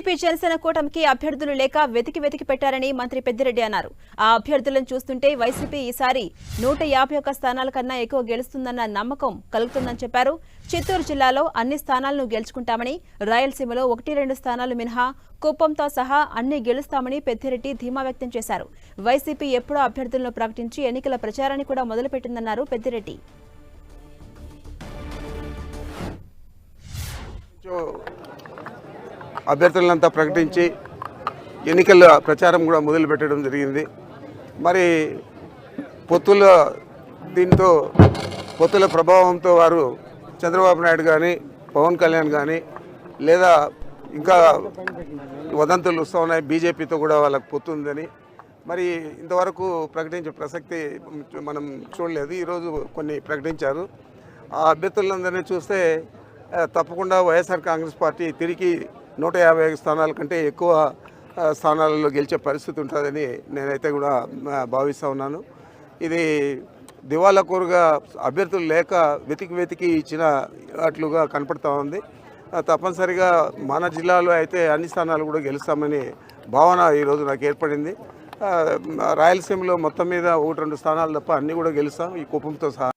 TDP Janasena కూటమికి అభ్యర్థులు లేక వెతికి వెతికి పెట్టారని మంత్రి పెద్దిరెడ్డి అన్నారు. ఆ అభ్యర్థులను చూస్తుంటే వైసీపీ ఈసారి నూట యాభై ఒక్క స్థానాల కన్నా ఎక్కువ గెలుస్తుందన్న నమ్మకం కలుగుతుందని చెప్పారు. చిత్తూరు జిల్లాలో అన్ని స్థానాలను గెలుచుకుంటామని రాయలసీమలో ఒకటి రెండు స్థానాలు మినహా కుప్పంతో సహా అన్ని గెలుస్తామని పెద్దిరెడ్డి ధీమా వ్యక్తం చేశారు. వైసీపీ ఎప్పుడో అభ్యర్థులను ప్రకటించి ఎన్నికల ప్రచారాన్ని కూడా మొదలుపెట్టిందన్నారు పెద్దిరెడ్డి. అభ్యర్థులంతా ప్రకటించి ఎన్నికల ప్రచారం కూడా మొదలుపెట్టడం జరిగింది. మరి పొత్తుల దీంతో పొత్తుల ప్రభావంతో వారు చంద్రబాబు నాయుడు కానీ పవన్ కళ్యాణ్ కానీ లేదా ఇంకా వదంతులు వస్తూ ఉన్నాయి. బీజేపీతో కూడా వాళ్ళకు పొత్తుందని మరి ఇంతవరకు ప్రకటించే ప్రసక్తి మనం చూడలేదు. ఈరోజు కొన్ని ప్రకటించారు. ఆ అభ్యర్థులందరినీ చూస్తే తప్పకుండా వైఎస్ఆర్ కాంగ్రెస్ పార్టీ తిరిగి నూట యాభై ఐదు స్థానాల కంటే ఎక్కువ స్థానాలలో గెలిచే పరిస్థితి ఉంటుందని నేనైతే కూడా భావిస్తూ ఉన్నాను. ఇది దివాలా కోరుగా అభ్యర్థులు లేక వెతికి వెతికి ఇచ్చిన అట్లుగా కనపడతా ఉంది. తప్పనిసరిగా మన జిల్లాలో అయితే అన్ని స్థానాలు కూడా గెలుస్తామని భావన ఈరోజు నాకు ఏర్పడింది. రాయలసీమలో మొత్తం మీద ఒకటి రెండు స్థానాలు తప్ప అన్నీ కూడా గెలుస్తాం. ఈ కుప్పంతో సహా